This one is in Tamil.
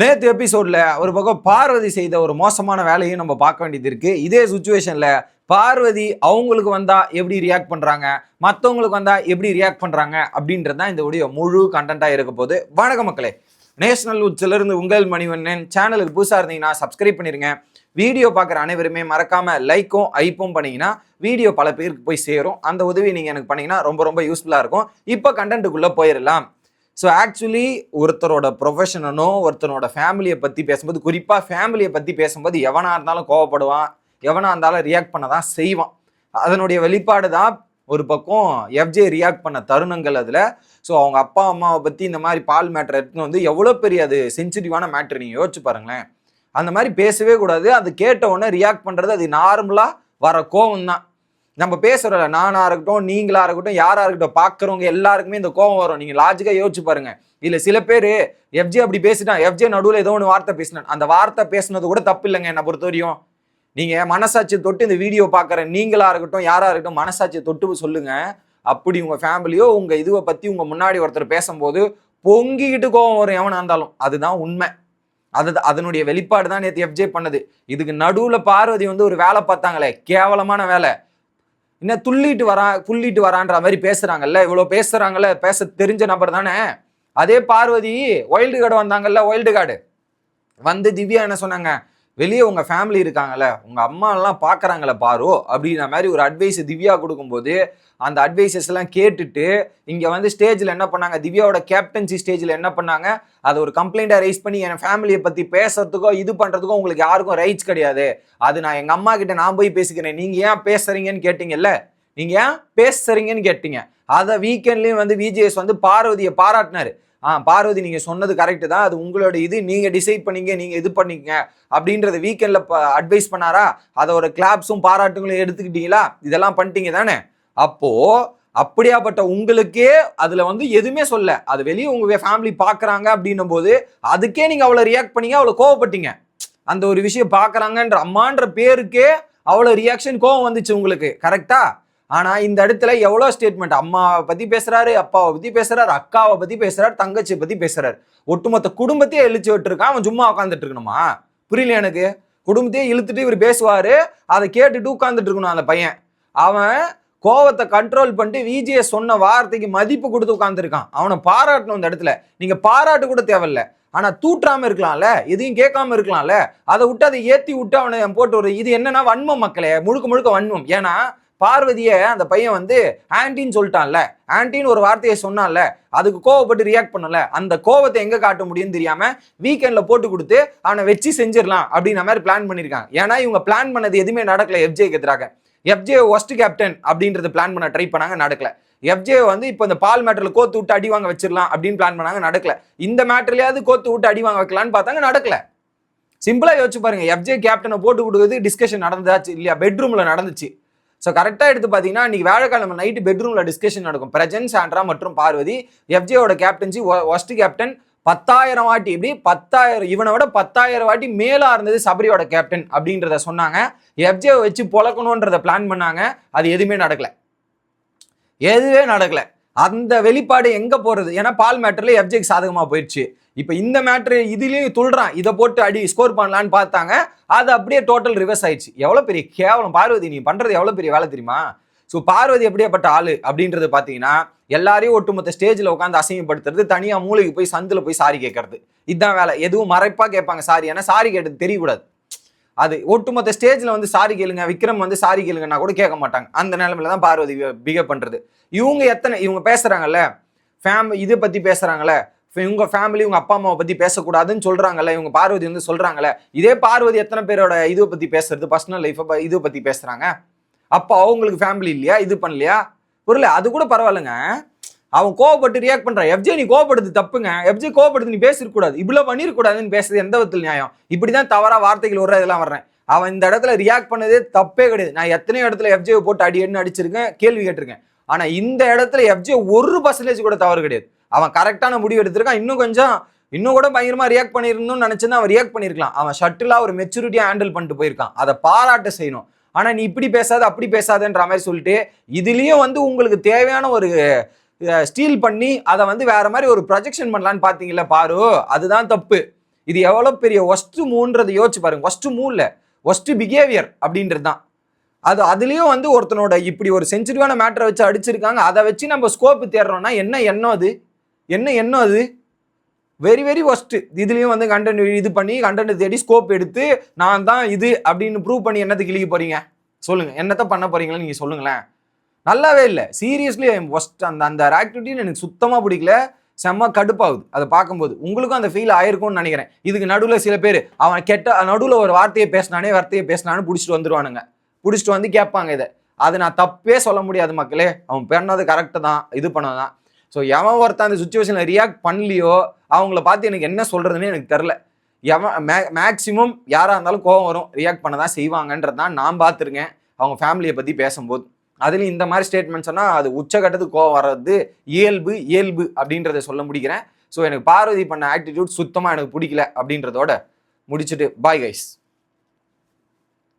நேற்று எபிசோடில் ஒரு பக்கம் பார்வதி செய்த ஒரு மோசமான வேலையும் நம்ம பார்க்க வேண்டியது இருக்கு. இதே சுச்சுவேஷனில் பார்வதி அவங்களுக்கு வந்தால் எப்படி ரியாக்ட் பண்ணுறாங்க மற்றவங்களுக்கு வந்தால் எப்படி ரியாக்ட் பண்ணுறாங்க அப்படின்றது தான் இந்த வீடியோ முழு கண்டென்ட்டாக இருக்க போது வணக்க மக்களே. நேஷனல் உச்சிலிருந்து உங்கள் மணிவண்ணன். சேனலுக்கு புதுசாக இருந்தீங்கன்னா சப்ஸ்கிரைப் பண்ணிடுங்க வீடியோ பார்க்குற அனைவருமே மறக்காமல் லைக்கும் ஐப்பும் பண்ணிங்கன்னா வீடியோ பல பேருக்கு போய் சேரும். அந்த உதவி நீங்கள் எனக்கு பண்ணிங்கன்னா ரொம்ப ரொம்ப யூஸ்ஃபுல்லாக இருக்கும். இப்போ கண்டென்ட்டுக்குள்ளே போயிடலாம். ஸோ ஆக்சுவலி ஒருத்தரோட ப்ரொஃபஷனனோ ஒருத்தனோட ஃபேமிலியை பற்றி பேசும்போது குறிப்பாக ஃபேமிலியை பற்றி பேசும்போது எவனாக இருந்தாலும் கோவப்படுவான். எவனாக இருந்தாலும் ரியாக்ட் பண்ண தான் செய்வான். அதனுடைய வெளிப்பாடு தான் ஒரு பக்கம் எஃப்ஜே ரியாக்ட் பண்ண தருணங்கள் அதில். ஸோ அவங்க அப்பா அம்மாவை பற்றி இந்த மாதிரி பால் மேட்ரு எடுத்துன்னு வந்து எவ்வளோ பெரிய அது சென்சிட்டிவான மேட்ரு நீங்கள் யோசிச்சு பாருங்களேன். அந்த மாதிரி பேசவே கூடாது. அது கேட்ட உடனே ரியாக்ட் பண்ணுறது அது நார்மலாக வர கோவம் தான் நம்ம பேசுகிறோம்ல நானாக இருக்கட்டும் நீங்களா இருக்கட்டும் யாராக இருக்கட்டும் பார்க்குறவங்க எல்லாருக்குமே இந்த கோவம் வரும். நீங்கள் லாஜிக்காக யோசிச்சு பாருங்க. இல்லை சில பேர் எஃப்ஜே அப்படி பேசிட்டான். எஃப்ஜே நடுவில் ஏதோ ஒன்று வார்த்தை பேசினான். அந்த வார்த்தை பேசுனது கூட தப்பு இல்லைங்க என்னை பொறுத்த வரையும். நீங்கள் மனசாட்சி தொட்டு இந்த வீடியோ பார்க்குற நீங்களா இருக்கட்டும் யாராக இருக்கட்டும் மனசாட்சி தொட்டு சொல்லுங்க. அப்படி உங்கள் ஃபேமிலியோ உங்கள் இதுவை பற்றி உங்கள் முன்னாடி ஒருத்தர் பேசும்போது பொங்கிக்கிட்டு கோவம் வரும் எவனா இருந்தாலும். அதுதான் உண்மை. அது அதனுடைய வெளிப்பாடு தான் நேற்று எஃப்ஜே பண்ணது. இதுக்கு நடுவில் பார்வதி வந்து ஒரு வேலை பார்த்தாங்களே கேவலமான வேலை. என்ன துள்ளிட்டு வரா புள்ளிட்டு வரான்ற மாதிரி பேசுறாங்கல்ல இவ்வளோ பேசுறாங்கல்ல பேச தெரிஞ்ச நபர் தானே. அதே பார்வதி ஒயில்டு கார்டு வந்தாங்கல்ல ஒயில்டு கார்டு வந்து திவ்யா என்ன சொன்னாங்க? வெளியே உங்கள் ஃபேமிலி இருக்காங்கல்ல உங்கள் அம்மா எல்லாம் பாக்குறாங்கல்ல பாரு அப்படின்ற மாதிரி ஒரு அட்வைஸ் திவ்யா கொடுக்கும்போது அந்த அட்வைசஸ்லாம் கேட்டுட்டு இங்கே வந்து ஸ்டேஜில் என்ன பண்ணாங்க? திவ்யாவோட கேப்டன்சி ஸ்டேஜில் என்ன பண்ணாங்க? அதை ஒரு கம்ப்ளைண்ட்டாக ரைஸ் பண்ணி என் ஃபேமிலியை பற்றி பேசுறதுக்கோ இது பண்ணுறதுக்கோ உங்களுக்கு யாருக்கும் ரைட்ஸ் கிடையாது. அது நான் எங்கள் அம்மா கிட்ட நான் போய் பேசிக்கிறேன். நீங்கள் ஏன் பேசுறீங்கன்னு கேட்டீங்கல்ல? நீங்கள் ஏன் பேசுறீங்கன்னு கேட்டீங்க. அதை வீக்கெண்ட்லேயும் வந்து விஜிஎஸ் வந்து பார்வதியை பாராட்டினார். ஆ பார்வதி நீங்கள் சொன்னது கரெக்டு தான். அது உங்களோட இது. நீங்கள் டிசைட் பண்ணீங்க நீங்கள் இது பண்ணீங்க. அப்படின்றத வீக்கெண்ட்ல அட்வைஸ் பண்ணாரா? அதை ஒரு கிளாப்ஸும் பாராட்டுங்களும் எடுத்துக்கிட்டீங்களா? இதெல்லாம் பண்ணிட்டீங்க தானே? அப்போது அப்படியாப்பட்ட உங்களுக்கே அதில் வந்து எதுவுமே சொல்ல. அது வெளியே உங்கள் ஃபேமிலி பார்க்குறாங்க அப்படின்னும் போது அதுக்கே நீங்கள் அவ்வளோ ரியாக்ட் பண்ணீங்க அவ்வளோ கோவப்பட்டீங்க. அந்த ஒரு விஷயம் பார்க்குறாங்கன்ற அம்மான்ற பேருக்கே அவ்வளோ ரியாக்ஷன் கோவம் வந்துச்சு உங்களுக்கு. கரெக்டாக ஆனால் இந்த இடத்துல எவ்வளோ ஸ்டேட்மெண்ட் அம்மாவை பற்றி பேசுகிறாரு அப்பாவை பற்றி பேசுகிறார் அக்காவை பற்றி பேசுறாரு தங்கச்சியை பற்றி பேசுறாரு. ஒட்டுமொத்த குடும்பத்தையே இழுச்சு விட்டுருக்கான் அவன் சும்மா உட்காந்துட்டு இருக்கணுமா? புரியல எனக்கு? குடும்பத்தையே இழுத்துட்டு இவர் பேசுவார் அதை கேட்டுட்டு உட்காந்துட்டு இருக்கணும் அந்த பையன். அவன் கோவத்தை கண்ட்ரோல் பண்ணிட்டு விஜிஎஸ் சொன்ன வார்த்தைக்கு மதிப்பு கொடுத்து உட்காந்துருக்கான் அவனை பாராட்டணும் இந்த இடத்துல. நீங்கள் பாராட்டு கூட தேவையில்ல. ஆனால் தூற்றாமல் இருக்கலாம்ல? எதையும் கேட்காம இருக்கலாம்ல? அதை விட்டு அதை ஏற்றி விட்டு அவனை போட்டு ஒரு இது என்னன்னா வன்மம் மக்களே. முழுக்க முழுக்க வன்மம். ஏன்னா பார்வதியை அந்த பையன் வந்து ஆன்டின்னு சொல்லிட்டான்ல. ஆன்டின்னு ஒரு வார்த்தையை சொன்னான்ல. அதுக்கு கோவப்பட்டு ரியாக்ட் பண்ணல. அந்த கோவத்தை எங்க காட்ட முடியும்னு தெரியாம வீக்கெண்ட்ல போட்டு கொடுத்து அவனை வச்சு செஞ்சிடலாம் அப்படின்ற மாதிரி பிளான் பண்ணியிருக்காங்க. ஏன்னா இவங்க பிளான் பண்ணது எதுவுமே நடக்கல எஃப்ஜேக்கு எதிராக. எஃப்ஜே ஒஸ்ட் கேப்டன் அப்படின்றத பிளான் பண்ண ட்ரை பண்ணாங்க நடக்கல. எஃப்ஜே வந்து இப்போ இந்த பால் மேட்டரில் கோத்து விட்டு அடி வாங்க வச்சிடலாம் அப்படின்னு பிளான் பண்ணாங்க நடக்கல. இந்த மேட்டர்லயாவது கோத்து விட்டு அடி வாங்க வைக்கலான்னு பார்த்தாங்க நடக்கல. சிம்பிளாக யோசிச்சு பாருங்க. எஃப்ஜே கேப்டனை போட்டு கொடுக்குறது டிஸ்கஷன் நடந்தாச்சு இல்லையா? பெட்ரூமில் நடந்துச்சு. ஸோ கரெக்டாக எடுத்து பார்த்தீங்கன்னா இன்னைக்கு வேலைக்கிழமை நைட்டு பெட்ரூமில் டிஸ்கஷன் நடக்கும். பிரஜன் சாண்ட்ரா மற்றும் பார்வதி. எஃப்ஜேயோட கேப்டன்சி ஒஸ்ட் கேப்டன் பத்தாயிரம் வாட்டி இப்படி பத்தாயிரம் இவனை விட பத்தாயிரம் வாட்டி மேலாக இருந்தது சபரியோட கேப்டன் அப்படின்றத சொன்னாங்க. எஃப்ஜே வச்சு பொழக்கணுன்றத பிளான் பண்ணாங்க. அது எதுவுமே நடக்கலை. எதுவே நடக்கலை. அந்த வெளிப்பாடு எங்க போறது? ஏன்னா பால் மேட்டர்ல எஃப்ஜேக்கு சாதகமா போயிடுச்சு. இப்போ இந்த மேட்ரு இதுலேயும் துள்றான் இதை போட்டு அடி ஸ்கோர் பண்ணலான்னு பார்த்தாங்க. அது அப்படியே டோட்டல் ரிவர்ஸ் ஆயிடுச்சு. எவ்வளோ பெரிய கேவலம். பார்வதி நீ பண்ணுறது எவ்வளோ பெரிய வேலை தெரியுமா? ஸோ பார்வதி எப்படியாப்பட்ட ஆள் அப்படின்றது பார்த்தீங்கன்னா எல்லாரையும் ஒட்டுமொத்த ஸ்டேஜில் உட்காந்து அசிங்கப்படுத்துறது தனியாக மூளைக்கு போய் சந்தில் போய் சாரி கேட்கறது. இதுதான் வேலை. எதுவும் மறைப்பாக கேட்பாங்க சாரி. ஏன்னா சாரி கேட்டது தெரியக்கூடாது. அது ஒட்டுமொத்த ஸ்டேஜில் வந்து சாரி கேளுங்க விக்ரம் வந்து சாரி கேளுங்கன்னா கூட கேட்க மாட்டாங்க. அந்த நிலைமையில தான் பார்வதி பிஹேவ் பண்ணுறது இவங்க எத்தனை இவங்க பேசுகிறாங்கல்ல ஃபேம் இதை பற்றி பேசுகிறாங்கல்ல இவங்க ஃபேமிலி இவங்க அப்பா அம்மாவை பற்றி பேசக்கூடாதுன்னு சொல்கிறாங்கல்ல இவங்க பார்வதி வந்து சொல்கிறாங்கல்ல இதே பார்வதி எத்தனை பேரோட இதை பற்றி பேசுறது பர்சனல் லைஃப்பை இதை பற்றி பேசுகிறாங்க அப்போ அவங்களுக்கு ஃபேமிலி இல்லையா? இது பண்ணலையா? புரியல? அது கூட பரவாயில்லைங்க. அவன் கோவப்பட்டு ரியாக்ட் பண்ணுறான் எஃப்ஜே நீ கோவப்படுது தப்புங்க. எஃப்ஜே கோவப்படுது நீ பேசிருக்கூடாது இவ்வளோ பண்ணிருக்கூடாதுன்னு பேசுறது எந்த விதத்தில் நியாயம்? இப்படி தான் தவறாக வார்த்தைகள் வர இதெல்லாம் வர்றேன். அவன் இந்த இடத்துல ரியாக்ட் பண்ணதே தப்பே கிடையாது. நான் எத்தனையோ இடத்துல எஃப்ஜே போட்டு அடி என்ன அடிச்சிருக்கேன் கேள்வி கேட்டிருக்கேன். ஆனால் இந்த இடத்துல எஃப்ஜே ஒரு பர்சன்டேஜ் கூட தவறு கிடையாது. அவன் கரெக்டான முடிவு எடுத்திருக்கான். இன்னும் கொஞ்சம் இன்னும் கூட பயங்கரமாக ரியாக்ட் பண்ணிருந்தோம்னு நினச்சிருந்தா அவன் ரியாக்ட் பண்ணிருக்கலாம். அவன் ஷட்டிலாக ஒரு மெச்சூரிட்டியாக ஹேண்டில் பண்ணிட்டு போயிருக்கான். அதை பாராட்ட செய்யணும். ஆனால் நீ இப்படி பேசாத அப்படி பேசாதன்ற மாதிரி சொல்லிட்டு இதுலேயும் வந்து உங்களுக்கு தேவையான ஒரு ஸ்டீல் பண்ணி அதை வந்து வேற மாதிரி ஒரு ப்ரொஜெக்ஷன் பண்ணலான்னு பார்த்தீங்களா பாரு அதுதான் தப்பு. இது எவ்வளோ பெரிய ஒஸ்ட்டு மூன்றதை யோசிச்சு பாருங்க. ஒஸ்ட்டு மூ இல்லை ஒஸ்ட்டு பிஹேவியர் அப்படின்றது தான். அது அதுலேயும் வந்து ஒருத்தனோட இப்படி ஒரு சென்சிட்டிவான மேட்டரை வச்சு அடிச்சிருக்காங்க. அதை வச்சு நம்ம ஸ்கோப்பு தேடுறோம்னா என்ன எண்ணம் அது? என்ன எண்ணம் அது? வெரி வெரி ஒஸ்ட்டு இதுலேயும் வந்து கண்டென்ட் இது பண்ணி கண்டென்ட் தேடி ஸ்கோப் எடுத்து நான் தான் இது அப்படின்னு ப்ரூவ் பண்ணி என்னத்தை கிழிக்க போகிறீங்க சொல்லுங்கள் என்னத்தை பண்ண போகிறீங்களா நீங்கள் சொல்லுங்களேன். நல்லாவே இல்லை. சீரியஸ்லி ஒஸ்ட் அந்த அந்த ஆக்டிவிட்டின்னு எனக்கு சுத்தமாக பிடிக்கல. செம்ம கடுப்பாகுது. அதை பார்க்கும்போது உங்களுக்கும் அந்த ஃபீல் ஆயிருக்கும்னு நினைக்கிறேன். இதுக்கு நடுவில் சில பேர் அவன் கெட்ட நடுவில் ஒரு வார்த்தையை பேசினானே வார்த்தையை பேசினான்னு பிடிச்சிட்டு வந்துருவானுங்க. பிடிச்சிட்டு வந்து கேட்பாங்க இதை. அது நான் தப்பே சொல்ல முடியாது மக்களே. அவன் பண்ணது கரெக்டு தான். இது பண்ணதான். ஸோ எவன் ஒருத்தன் அந்த சுச்சுவேஷனில் ரியாக்ட் பண்ணலையோ அவங்கள பார்த்து எனக்கு என்ன சொல்கிறதுன்னு எனக்கு தெரில எவன் மே மேக்ஸிமம் யாராக இருந்தாலும் கோவம் வரும். ரியாக்ட் பண்ண தான் செய்வாங்கன்றது தான் நான் பார்த்துருக்கேன். அவங்க ஃபேமிலியை பற்றி பேசும்போது. அதுலேயும் இந்த மாதிரி ஸ்டேட்மெண்ட் சொன்னால் அது உச்சகட்டத்துக்கு கோவம் வர்றது இயல்பு இயல்பு அப்படின்றத சொல்ல முடிக்கிறேன். ஸோ எனக்கு பார்வதி பண்ண ஆட்டிடியூட் சுத்தமாக எனக்கு பிடிக்கல அப்படின்றதோட முடிச்சுட்டு பாய் கைஸ்